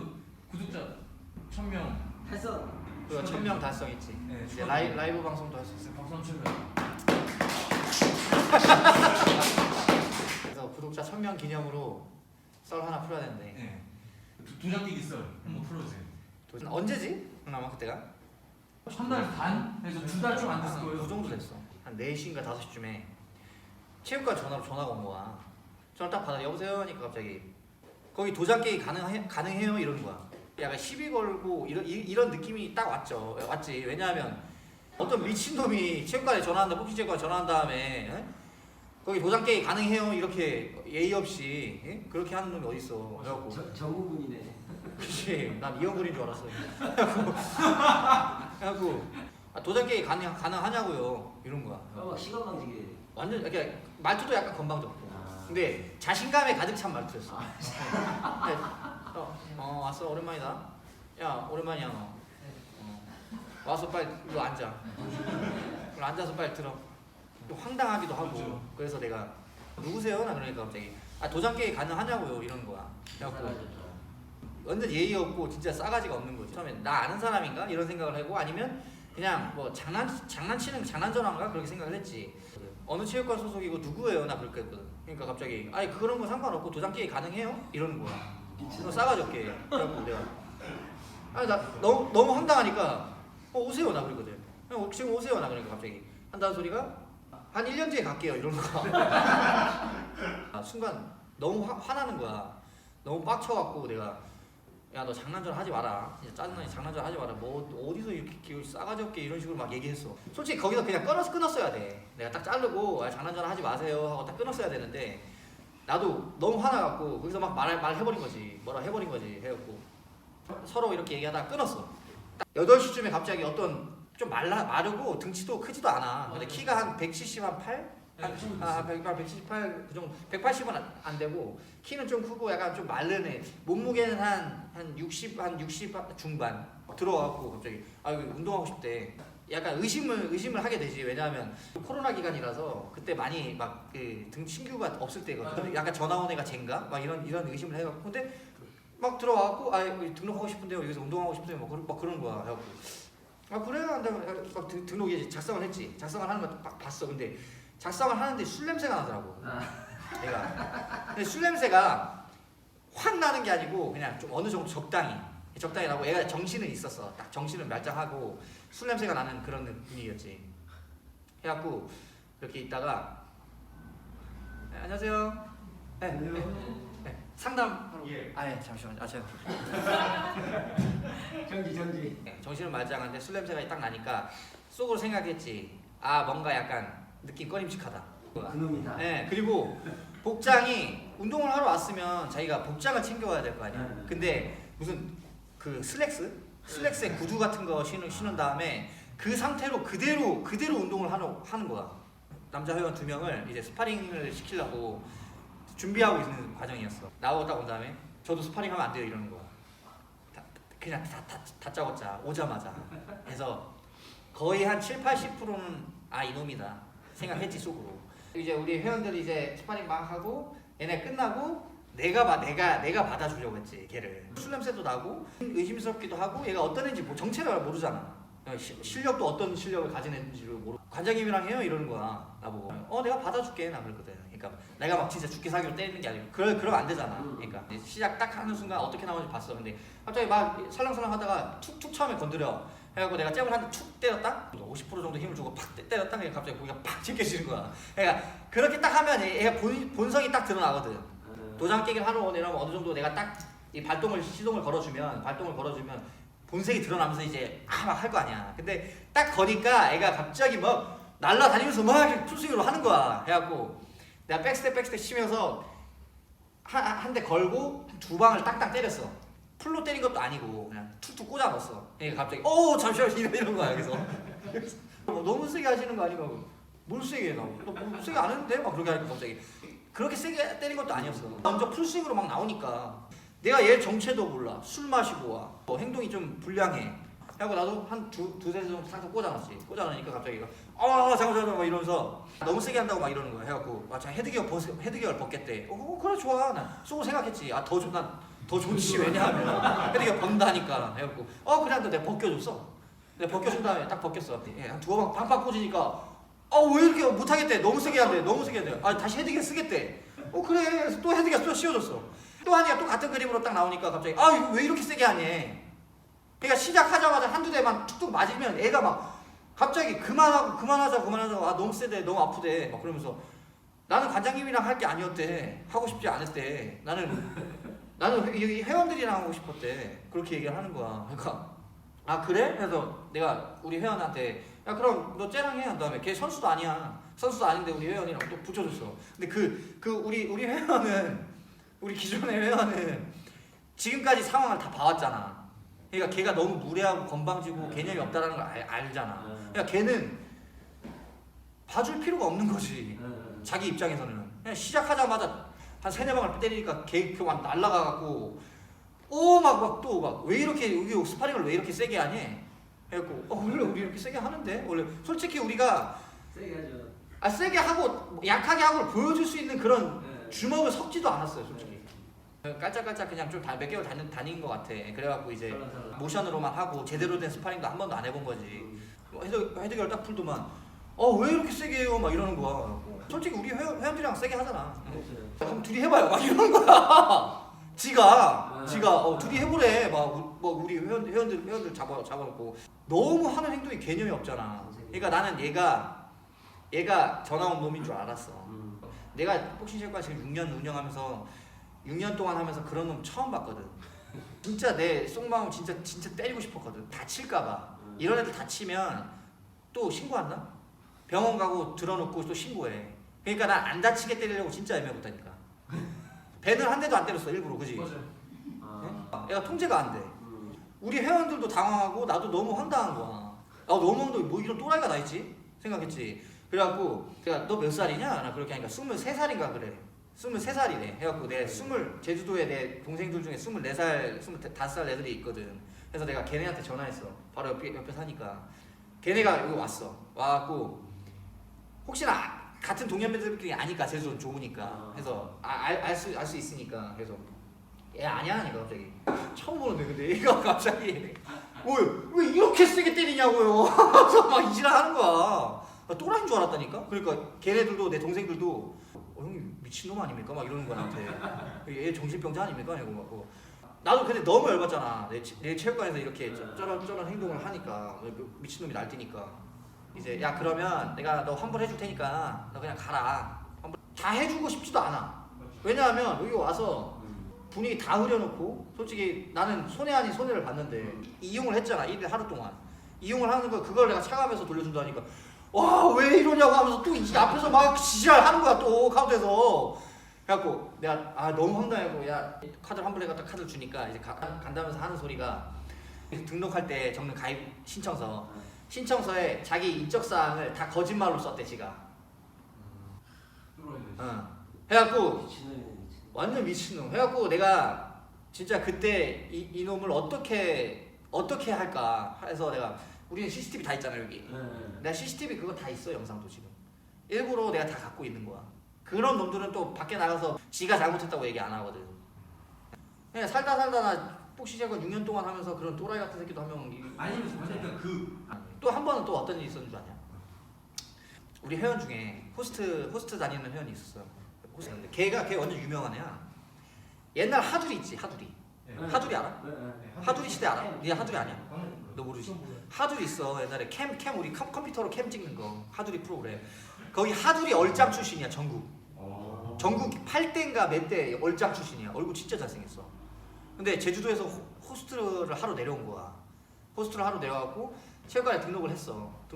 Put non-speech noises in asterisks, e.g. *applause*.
그 구독자 1000명 했어. 그거 천명 달성했지. 네, 이제 추억. 라이, 라이브 방송도 할 수 있어. 박수 한번 쳐줘요. 그래서 구독자 천명 기념으로 썰 하나 풀어야 되는데 네. 두- 두 장깨기 썰 한번 풀어주세요. 도대체 언제지? 아마 그때가? 한달 반? 해서 두 달 좀 안 됐을 거예요. 그 정도 됐어. 한 4시인가 5시쯤에 체육관 전화로 전화가 온 거야. 전화 딱 받아 여보세요 하니까 갑자기 거기 도장 깨기 가능해, 가능해요 이러는 거야. 약간 시비 걸고 이런 이- 이런 느낌이 딱 왔죠. 왔지. 왜냐하면 어떤 미친 놈이 체육관에 전화한다 복싱 체육관에 전화한 다음에 에? 거기 도장 깨기 가능해요 이렇게 예의 없이 에? 그렇게 하는 놈이 어디 있어. 그래갖고 저, 정우군이네. 그치 난 이영근인 줄 알았어 그래갖고 아, 도장 깨기 가능, 가능하냐고요 이런 거야 어, 막 시간 방지게. 완전 이렇게 말투도 약간 아. 근데 자신감에 가득 찬 말투였어 네. 어, 어 왔어 오랜만이다 야 오랜만이야 너 어. 와서 빨리 이거 앉아 그럼 앉아서 빨리 들어 좀 황당하기도 하고. 그래서 내가 누구세요? 나 그러니까 갑자기 아 도장 깨기 가능하냐고요 이런 거야 그래갖고. 완전 예의 없고 진짜 싸가지가 없는 거지. 처음에 나 아는 사람인가 이런 생각을 하고 아니면 그냥 뭐 장난 장난치는 장난전화인가 그렇게 생각을 했지. 어느 체육관 소속이고 누구예요? 나 그렇게 했거든. 그러니까 갑자기 아니 그런 거 상관없고 도장 깨기 가능해요? 이러는 거야. 너 싸가지 없게. 그래갖고 내가 아니 나 너무 너무 황당하니까 어 오세요 나 그러거든. 그냥 어, 지금 오세요 나 그러니까 갑자기 한다는 소리가 한 1년 뒤에 갈게요 이러는 거야. *laughs* 아, 순간 너무 화, 화나는 거야. 너무 빡쳐갖고 내가 야 너 장난전 하지 마라. 진짜 짜증나니 장난전 하지 마라. 뭐 어디서 이렇게 기분 싸가지 없게 이런 식으로 막 얘기했어. 솔직히 거기서 그냥 끊었, 끊었어야 돼. 내가 딱 자르고 아, 장난전 하지 마세요 하고 딱 끊었어야 되는데 나도 너무 화나갖고 거기서 막 말, 말해버린 거지. 뭐라 해버린 거지 해갖고 서로 이렇게 얘기하다가 끊었어. 딱 8시쯤에 갑자기 어떤 좀 말라, 마르고 등치도 크지도 않아. 근데 키가 한 170, 한 8? 한, 아, 100, 178, 그 정도, 180은 안, 안 되고, 키는 좀 크고 약간 좀 마른 애. 몸무게는 한, 한 60, 한 60 중반. 들어와갖고 갑자기, 아, 이거 운동하고 싶대. 약간 의심을, 의심을 하게 되지. 왜냐하면 코로나 기간이라서 그때 많이 막 그 등 신규가 없을 때거든. 약간 전화 온 애가 쟤인가? 막 이런, 이런 의심을 해갖고. 근데 막 들어와갖고, 아, 등록하고 싶은데요. 여기서 운동하고 싶은데요. 막, 그런- 막 그런 거야. 해갖고. 아, 그래? 한다고 막 등- 등록 이제 작성을 했지. 작성을 하는 거딱 봤어. 근데 작성을 하는데 술 냄새가 나더라고. 아. 얘가. 근데 술 냄새가 확 나는 게 아니고 그냥 좀 어느 정도 적당히 적당히 나고 얘가 정신은 있었어. 딱 정신은 말짱하고 술 냄새가 나는 그런 분위기였지. 해갖고 이렇게 있다가 네, 안녕하세요. 네, 네, 네. 상담. 예. 아, 예, 잠시만요. 아, 제가 *laughs* 정지 정지. 네, 정신은 말짱한데 술 냄새가 딱 나니까 속으로 생각했지. 아, 뭔가 약간 느낌 꺼림칙하다. 그놈이다. 네, 그리고 복장이 운동을 하러 왔으면 자기가 복장을 챙겨와야 될 거 아니야. 네. 근데 무슨 그 슬랙스? 슬랙스에 구두 같은 거 신은, 신은 다음에 그 상태로 그대로 그대로 운동을 하러, 하는 거야. 남자 회원 두 명을 이제 스파링을 시키려고 준비하고 있는 과정이었어. 나오고 딱 온 다음에 저도 스파링 하면 안 돼요 이러는 거야. 다, 그냥 다, 다, 다 짜고짜 오자마자. 그래서 거의 한 7, 80%는 아 이놈이다 생각했지 속으로. 이제 우리 회원들이 이제 스파링 막 하고 얘네 끝나고 내가 봐 내가 내가 받아주려고 했지 걔를. 술 냄새도 나고 의심스럽기도 하고 얘가 어떤 애인지 뭐 정체를 모르잖아. 어, 시- 실력도 어떤 실력을 가진 애인지를 모르고 관장님이랑 해요 이러는 거야 나보고. 어 내가 받아줄게 나 그랬거든. 그러니까 내가 막 진짜 죽기 사기로 때리는 게 아니고 그러, 그러면 안 되잖아. 그러니까 이제 시작 딱 하는 순간 어떻게 나오는지 봤어. 근데 갑자기 막 설렁설렁 하다가 툭툭 처음에 건드려. 해갖고 내가 잽을 한 대 툭 때렸다? 50% 정도 힘을 주고 팍 때- 때렸다 그냥 갑자기 고기가 팍 찢겨지는 거야 그러니까 그렇게 딱 하면 얘가 본, 본성이 딱 드러나거든 도장 깨기를 하러 오면 어느 정도 내가 딱 이 발동을 시동을 걸어주면 발동을 걸어주면 본색이 드러나면서 이제 아 막 할 거 아니야. 근데 딱 거니까 애가 갑자기 막 날라다니면서 막 이렇게 풀스윙으로 하는 거야. 해갖고 내가 백스텝 백스텝 치면서 한 대 걸고 두 방을 딱딱 때렸어. 풀로 때린 것도 아니고 그냥 툭툭 꽂아 넣었어. 얘가 갑자기 어 잠시만 이런 이런 거야. 그래서 어, 너무 세게 하시는 거 아니고 뭘 세게 해 나? 너뭐 세게 안 했는데 막 그렇게 하니까 갑자기 그렇게 세게 때린 것도 아니었어. 먼저 풀스윙으로 막 나오니까 내가 얘 정체도 몰라. 술 마시고 와. 뭐 행동이 좀 불량해. 하고 나도 한 두, 두세 대 정도 상상 꽂아놨지. 꽂아놓으니까 갑자기 아 잠깐 잠깐 막 이러면서 너무 세게 한다고 막 이러는 거야. 해갖고 아, 자 헤드기어 벗 헤드기어를 벗겠대. 어 그래 좋아. 난 속으로 생각했지. 아더 좀난더 좋지 왜냐하면 이게 번다니까 해갖고 어 그래 한다 내가 벗겨줬어 내가 벗겨준 다음에 딱 벗겼어. 예, 한 두어 방 팡팡 꽂으니까 어왜 이렇게 못하겠대? 너무 세게 한대 너무 세게 한대 아 다시 헤드기어 쓰겠대. 어 그래. 그래서 또 헤드기어 또 씌워줬어. 또 하니까 또 같은 그림으로 딱 나오니까 갑자기 아 이거 왜 이렇게 세게 하니? 그러니까 시작하자마자 한두 대만 툭툭 맞으면 애가 막 갑자기 그만하고 그만하자 그만하자. 아 너무 세대 너무 아프대. 막 그러면서 나는 관장님이랑 할 게 아니었대. 하고 싶지 않았대. 나는 나는 회원들이랑 하고 싶었대. 그렇게 얘기를 하는 거야. 그러니까 아 그래? 그래서 내가 우리 회원한테 야 그럼 너 쟤랑 해한 다음에 걔 선수도 아니야. 선수도 아닌데 우리 회원이랑 또 붙여줬어. 근데 그 그 우리 우리 회원은 우리 기존의 회원은 지금까지 상황을 다 봐왔잖아. 그러니까 걔가 너무 무례하고 건방지고 개념이 없다라는 걸 알, 알잖아. 그러니까 걔는 봐줄 필요가 없는 거지. 자기 입장에서는. 그냥 시작하자마자 한 세네 방을 때리니까 걔그막 날라가갖고 오막막 또막왜 이렇게 여기 스파링을 왜 이렇게 세게 하니? 해갖고 어 원래 우리 이렇게 세게 하는데 원래 솔직히 우리가 세게 하죠. 아 세게 하고 뭐 약하게 하고 보여줄 수 있는 그런 네. 주먹을 섞지도 않았어요 솔직히 깔짝깔짝 그냥 좀 몇 개월 다닌, 다닌 것 같아 그래갖고 이제. 모션으로만 하고 제대로 된 스파링도 한 번도 안 해본 거지 음. 뭐 헤드 헤드결 딱 풀더만 어왜 이렇게 세게 해요 막 이러는 거야 솔직히 우리 회원, 회원들이랑 세게 하잖아 그렇죠. 그럼 둘이 해봐요 막 이러는 거야 *laughs* 지가 아. 지가 어, 둘이 해보래 막뭐 우리 회원 회원들 회원들 잡아 잡아놓고 너무 하는 행동이 개념이 없잖아 그러니까 나는 얘가 얘가 전화 온 놈인 줄 알았어 음. 내가 복싱체육관 지금 6년 운영하면서 6년 동안 하면서 그런 놈 처음 봤거든 진짜 내 속마음 진짜 진짜 때리고 싶었거든 다칠까봐 음. 이런 애들 다치면 또 신고한다? 병원 가고 들어놓고 또 신고해. 그러니까 난 안 다치게 때리려고 진짜 애매했다니까. 배는 *laughs* 한 대도 안 때렸어 일부러 그지? 맞아요. 아. 애가 통제가 안 돼. 음. 우리 회원들도 당황하고 나도 너무 황당한 거야. 아 너무 황당해. 뭐 이런 또라이가 다 있지? 생각했지. 그래갖고 제가 너 몇 살이냐? 나 그렇게 하니까 23살인가 그래. 23살이래. 해갖고 내 20, 제주도에 내 동생들 중에 24살, 25살 애들이 있거든. 그래서 내가 걔네한테 전화했어. 바로 옆에, 옆에 사니까. 걔네가 여기 왔어. 와갖고 혹시나 같은 동년배들끼리 아니까 제주도는 좋으니까. 그래서 알수 알 수 있으니까. 그래서 얘 아니야 하니까 갑자기. 처음 보는데 근데 얘가 *laughs* 갑자기 왜, 왜 이렇게 세게 때리냐고요? *laughs* 막 이지랄하는 거야. 나 또라이인 줄 알았다니까? 그러니까 걔네들도 내 동생들도 어, 형님 미친놈 아닙니까? 막 이러는 거야 나한테. 얘 정신병자 아닙니까? 이러고 막 뭐. 나도 근데 너무 열받잖아. 내, 체- 내 체육관에서 이렇게 저런 행동을 하니까. 미친놈이 날뛰니까. 이제 야 그러면 내가 너 환불해줄 테니까 너 그냥 가라. 환불 다 해주고 싶지도 않아. 왜냐하면 여기 와서 음. 분위기 다 흐려놓고 솔직히 나는 손해 아닌 손해를 봤는데 이용을 했잖아 일일 하루 동안. 이용을 하는 거 그걸 내가 차가면서 돌려준다니까 와 왜 이러냐고 하면서 또 이 앞에서 막 지랄 하는 거야 또 카운트에서. 그래갖고 내가 아 너무 황당하고 야 카드 환불 해갖다 카드를 주니까 이제 가, 간다면서 하는 소리가 등록할 때 적는 가입 신청서. 신청서에 자기 인적 사항을 다 거짓말로 썼대 지가. 어. 해갖고 미친놈이네, 미친. 완전 미친놈 해갖고 내가 진짜 그때 이, 이놈을 어떻게 어떻게 할까 해서 내가 우리는 CCTV 다 있잖아 여기 네. 내가 CCTV 그거 다 있어 영상도 지금 일부러 내가 다 갖고 있는 거야 그런 놈들은 또 밖에 나가서 지가 잘못했다고 얘기 안 하거든 그냥 살다 살다 나 복시작을 6년 동안 하면서 그런 또라이 같은 새끼도 한명 아니면 그러니까 그또 한 번은 또 어떤 일이 있었는 줄 아냐? 우리 회원 중에 호스트 호스트 다니는 회원이 있었어. 호스트인데 걔가 걔 완전 유명한 애야. 옛날 하두리 있지 하두리. 네. 하두리 알아? 네, 네. 하두리 시대 알아? 네 하두리 아니야? 너 모르지? 하두리 있어 옛날에 캠 캠 우리 컴, 컴퓨터로 캠 찍는 거 하두리 프로그램. 거기 하두리 얼짱 출신이야 전국. 전국 8대인가 몇 대 얼짱 출신이야. 얼굴 진짜 잘생겼어. 근데 제주도에서 호, 호스트를 하러 내려온 거야. 호스트를 하러 내려와갖고 체육관에 등록을 했어.